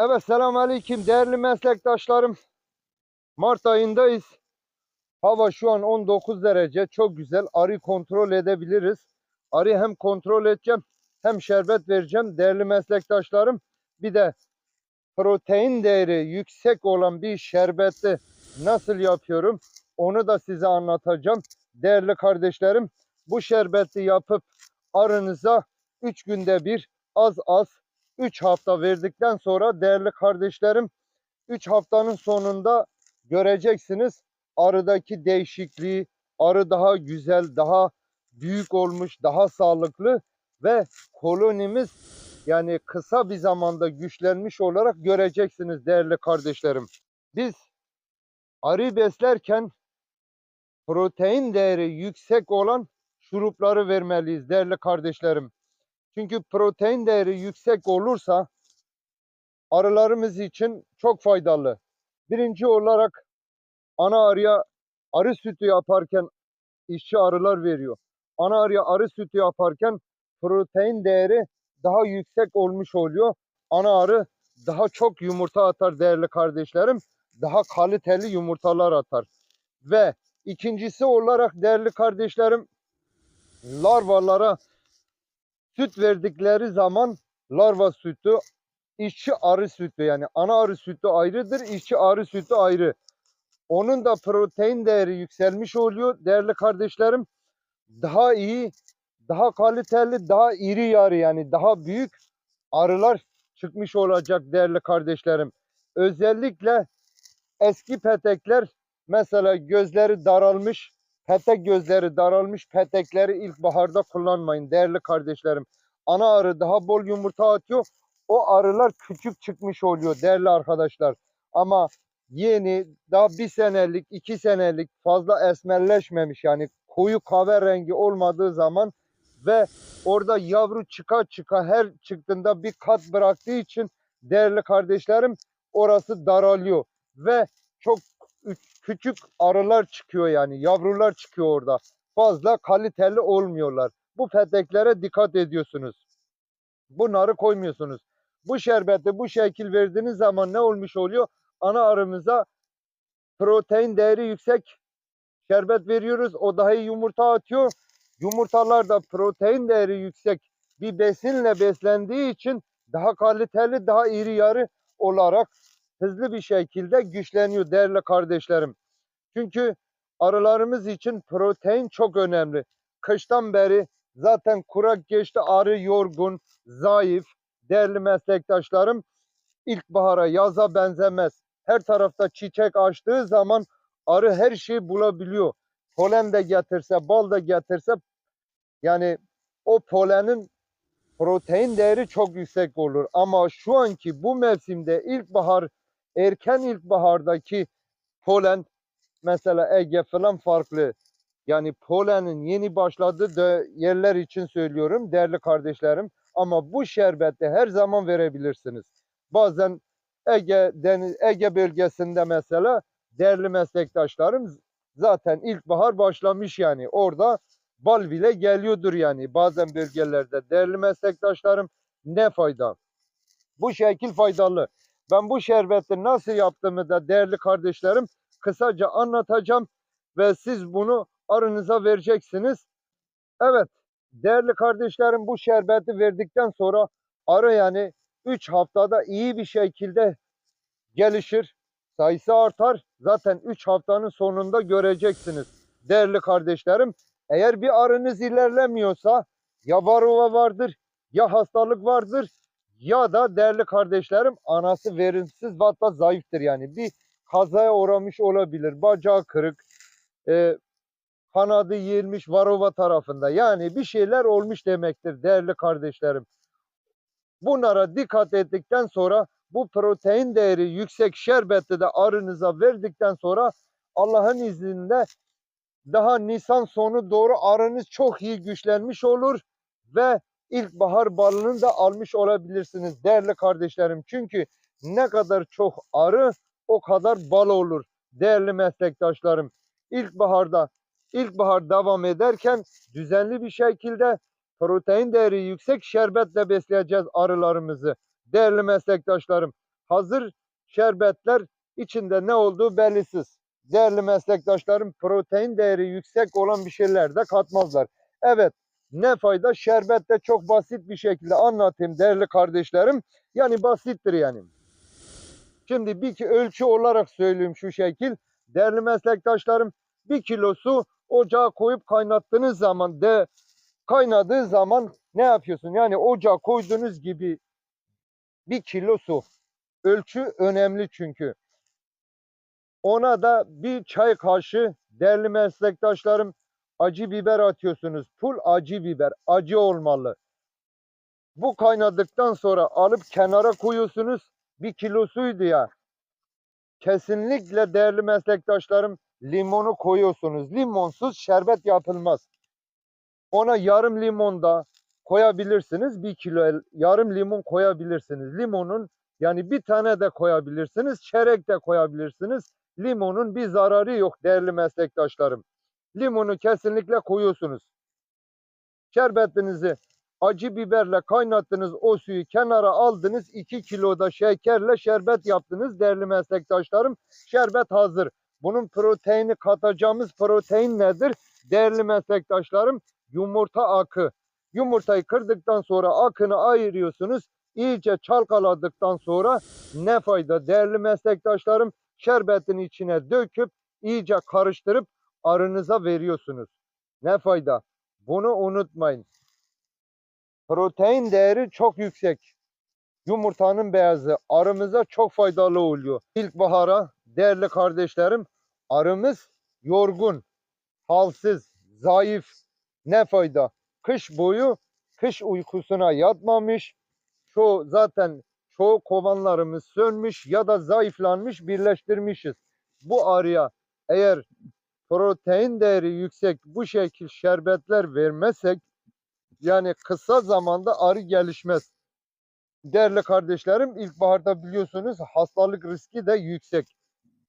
Evet selamünaleyküm değerli meslektaşlarım. Mart ayındayız. Hava şu an 19 derece. Çok güzel. Arı kontrol edebiliriz. Arı hem kontrol edeceğim hem şerbet vereceğim değerli meslektaşlarım. Bir de protein değeri yüksek olan bir şerbeti nasıl yapıyorum onu da size anlatacağım. Değerli kardeşlerim bu şerbeti yapıp arınıza 3 günde bir az az 3 hafta verdikten sonra değerli kardeşlerim 3 haftanın sonunda göreceksiniz arıdaki değişikliği. Arı daha güzel, daha büyük olmuş, daha sağlıklı ve kolonimiz yani kısa bir zamanda güçlenmiş olarak göreceksiniz değerli kardeşlerim. Biz arı beslerken protein değeri yüksek olan şurupları vermeliyiz değerli kardeşlerim. Çünkü protein değeri yüksek olursa arılarımız için çok faydalı. Birinci olarak ana arıya arı sütü yaparken işçi arılar veriyor. Ana arıya arı sütü yaparken protein değeri daha yüksek olmuş oluyor. Ana arı daha çok yumurta atar değerli kardeşlerim. Daha kaliteli yumurtalar atar. Ve ikincisi olarak değerli kardeşlerim larvalara süt verdikleri zaman larva sütü işçi arı sütü yani ana arı sütü ayrıdır, işçi arı sütü ayrı. Onun da protein değeri yükselmiş oluyor değerli kardeşlerim. Daha iyi, daha kaliteli, daha iri yarı yani daha büyük arılar çıkmış olacak değerli kardeşlerim. Özellikle eski petekler mesela gözleri daralmış, petek gözleri daralmış petekleri ilkbaharda kullanmayın değerli kardeşlerim. Ana arı daha bol yumurta atıyor. O arılar küçük çıkmış oluyor değerli arkadaşlar. Ama yeni daha bir senelik, iki senelik fazla esmerleşmemiş yani koyu kahverengi olmadığı zaman ve orada yavru çıka çıka her çıktığında bir kat bıraktığı için değerli kardeşlerim orası daralıyor ve çok küçük arılar çıkıyor yani yavrular çıkıyor orada. Fazla kaliteli olmuyorlar. Bu peteklere dikkat ediyorsunuz. Bunları koymuyorsunuz. Bu şerbeti bu şekil verdiğiniz zaman ne olmuş oluyor? Ana arımıza protein değeri yüksek şerbet veriyoruz. O daha iyi yumurta atıyor. Yumurtalar da protein değeri yüksek bir besinle beslendiği için daha kaliteli, daha iri yarı olarak hızlı bir şekilde güçleniyor değerli kardeşlerim. Çünkü arılarımız için protein çok önemli. Kıştan beri zaten kurak geçti arı yorgun, zayıf, değerli meslektaşlarım. İlkbahara, yaza benzemez. Her tarafta çiçek açtığı zaman arı her şeyi bulabiliyor. Polen de getirse, bal da getirse yani o polenin protein değeri çok yüksek olur. Ama şu anki bu mevsimde ilkbahar, erken ilkbahardaki polen mesela Ege falan farklı. Yani polenin yeni başladığı dö- yerler için söylüyorum değerli kardeşlerim. Ama bu şerbeti her zaman verebilirsiniz. Bazen Ege deniz Ege bölgesinde mesela değerli meslektaşlarım zaten ilkbahar başlamış yani. Orada bal bile geliyordur yani bazen bölgelerde. Değerli meslektaşlarım ne fayda? Bu şekil faydalı. Ben bu şerbeti nasıl yaptığımı da değerli kardeşlerim kısaca anlatacağım ve siz bunu arınıza vereceksiniz. Evet değerli kardeşlerim bu şerbeti verdikten sonra arı yani 3 haftada iyi bir şekilde gelişir. Sayısı artar. Zaten 3 haftanın sonunda göreceksiniz. Değerli kardeşlerim eğer bir arınız ilerlemiyorsa ya varroa vardır ya hastalık vardır ya da değerli kardeşlerim anası verimsiz ve hatta zayıftır yani. Bir kazaya uğramış olabilir. Bacağı kırık, e, kanadı yığılmış varova tarafında. Yani bir şeyler olmuş demektir değerli kardeşlerim. Bunlara dikkat ettikten sonra bu protein değeri yüksek şerbeti de arınıza verdikten sonra Allah'ın izniyle daha Nisan sonu doğru arınız çok iyi güçlenmiş olur ve ilkbahar balını da almış olabilirsiniz değerli kardeşlerim. Çünkü ne kadar çok arı o kadar bal olur değerli meslektaşlarım. İlkbaharda ilkbahar devam ederken düzenli bir şekilde protein değeri yüksek şerbetle besleyeceğiz arılarımızı. Değerli meslektaşlarım hazır şerbetler içinde ne olduğu bellisiz. Değerli meslektaşlarım protein değeri yüksek olan bir şeyler de katmazlar. Evet ne fayda şerbette çok basit bir şekilde anlatayım değerli kardeşlerim. Yani basittir yani. Şimdi bir ölçü olarak söyleyeyim şu şekil. Değerli meslektaşlarım bir kilo su ocağa koyup kaynattığınız zaman de kaynadığı zaman ne yapıyorsun? Yani ocağa koyduğunuz gibi bir kilo su. Ölçü önemli çünkü. Ona da bir çay kaşığı değerli meslektaşlarım acı biber atıyorsunuz. Pul acı biber. Acı olmalı. Bu kaynadıktan sonra alıp kenara koyuyorsunuz. Bir kilo suydu ya. Kesinlikle değerli meslektaşlarım limonu koyuyorsunuz. Limonsuz şerbet yapılmaz. Ona yarım limon da koyabilirsiniz. Bir kilo yarım limon koyabilirsiniz. Limonun yani bir tane de koyabilirsiniz. Çeyrek de koyabilirsiniz. Limonun bir zararı yok değerli meslektaşlarım. Limonu kesinlikle koyuyorsunuz. Şerbetinizi acı biberle kaynattınız. O suyu kenara aldınız. 2 kilo da şekerle şerbet yaptınız değerli meslektaşlarım. Şerbet hazır. Bunun proteini katacağımız protein nedir? Değerli meslektaşlarım yumurta akı. Yumurtayı kırdıktan sonra akını ayırıyorsunuz. İyice çalkaladıktan sonra ne fayda değerli meslektaşlarım şerbetin içine döküp iyice karıştırıp arınıza veriyorsunuz. Ne fayda? Bunu unutmayın. Protein değeri çok yüksek. Yumurtanın beyazı arımıza çok faydalı oluyor. İlkbahara değerli kardeşlerim arımız yorgun, halsiz, zayıf. Ne fayda? Kış boyu kış uykusuna yatmamış. Çoğu zaten çoğu kovanlarımız sönmüş ya da zayıflanmış birleştirmişiz. Bu arıya eğer protein değeri yüksek bu şekil şerbetler vermezsek yani kısa zamanda arı gelişmez. Değerli kardeşlerim ilkbaharda biliyorsunuz hastalık riski de yüksek.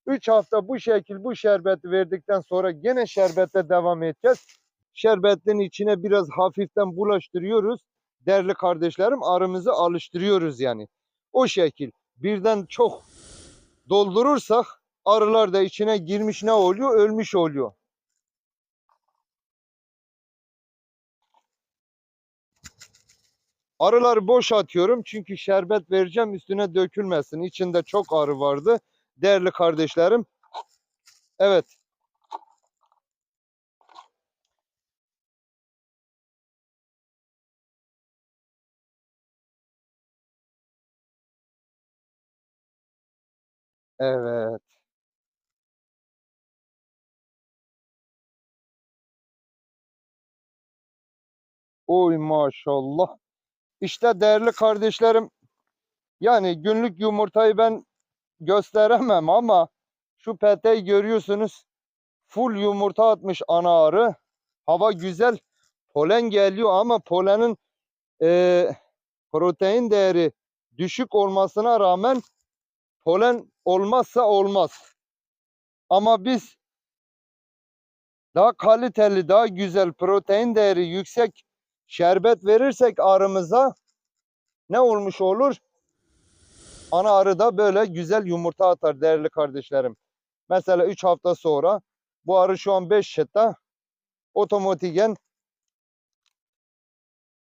3 hafta bu şekil bu şerbeti verdikten sonra gene şerbete devam edeceğiz. Şerbetin içine biraz hafiften bulaştırıyoruz. Değerli kardeşlerim arımızı alıştırıyoruz yani. O şekil birden çok doldurursak arılar da içine girmiş ne oluyor? Ölmüş oluyor. Arıları boş atıyorum çünkü şerbet vereceğim üstüne dökülmesin. İçinde çok arı vardı. Değerli kardeşlerim. Evet. Evet. Oy maşallah. İşte değerli kardeşlerim. Yani günlük yumurtayı ben gösteremem ama şu peteği görüyorsunuz. Full yumurta atmış ana arı. Hava güzel. Polen geliyor ama polenin eee, protein değeri düşük olmasına rağmen polen olmazsa olmaz. Ama biz daha kaliteli, daha güzel protein değeri yüksek şerbet verirsek arımıza ne olmuş olur? Ana arı da böyle güzel yumurta atar değerli kardeşlerim. Mesela 3 hafta sonra bu arı şu an 5 çıta otomatiken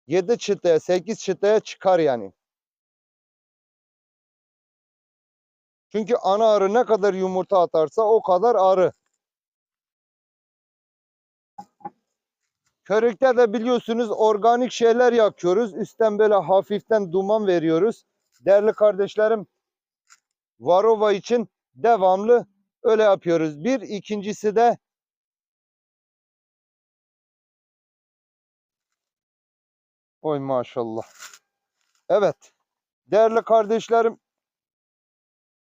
7 çıtaya 8 çıtaya çıkar yani. Çünkü ana arı ne kadar yumurta atarsa o kadar arı. Körükte de biliyorsunuz organik şeyler yakıyoruz. Üstten böyle hafiften duman veriyoruz. Değerli kardeşlerim Varova için devamlı öyle yapıyoruz. Bir ikincisi de Oy maşallah. Evet. Değerli kardeşlerim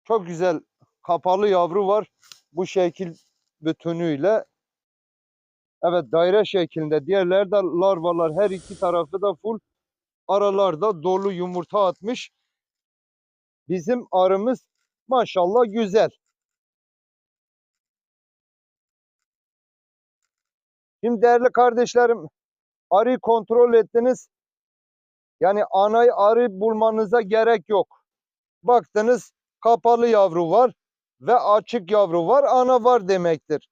çok güzel kapalı yavru var. Bu şekil bütünüyle. Evet daire şeklinde. Diğerleri de larvalar her iki tarafı da full. Aralarda dolu yumurta atmış. Bizim arımız maşallah güzel. Şimdi değerli kardeşlerim arıyı kontrol ettiniz. Yani anayı arı bulmanıza gerek yok. Baktınız kapalı yavru var ve açık yavru var. Ana var demektir.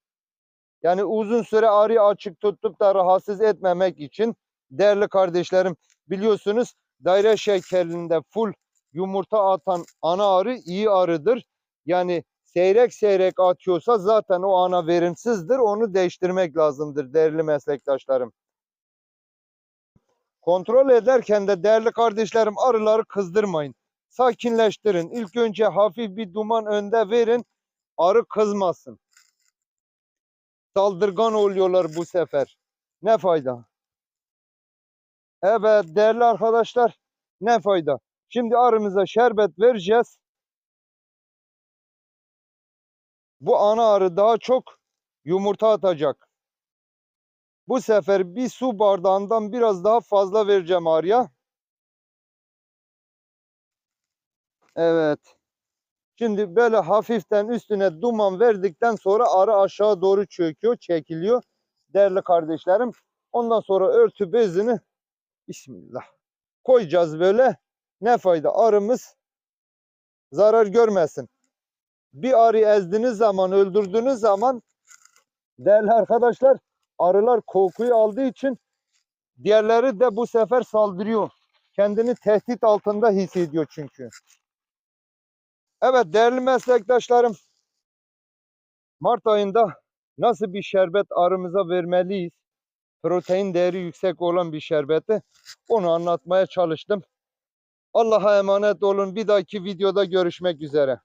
Yani uzun süre arıyı açık tutup da rahatsız etmemek için değerli kardeşlerim biliyorsunuz daire şeklinde full yumurta atan ana arı iyi arıdır. Yani seyrek seyrek atıyorsa zaten o ana verimsizdir. Onu değiştirmek lazımdır değerli meslektaşlarım. Kontrol ederken de değerli kardeşlerim arıları kızdırmayın. Sakinleştirin. İlk önce hafif bir duman önde verin. Arı kızmasın. Saldırgan oluyorlar bu sefer. Ne fayda? Evet değerli arkadaşlar ne fayda? Şimdi arımıza şerbet vereceğiz. Bu ana arı daha çok yumurta atacak. Bu sefer bir su bardağından biraz daha fazla vereceğim arıya. Evet. Şimdi böyle hafiften üstüne duman verdikten sonra arı aşağı doğru çöküyor, çekiliyor. Değerli kardeşlerim. Ondan sonra örtü bezini Bismillah koyacağız böyle. Ne fayda arımız zarar görmesin. Bir arı ezdiğiniz zaman, öldürdüğünüz zaman değerli arkadaşlar arılar kokuyu aldığı için diğerleri de bu sefer saldırıyor. Kendini tehdit altında hissediyor çünkü. Evet değerli meslektaşlarım. Mart ayında nasıl bir şerbet arımıza vermeliyiz? Protein değeri yüksek olan bir şerbeti onu anlatmaya çalıştım. Allah'a emanet olun. Bir dahaki videoda görüşmek üzere.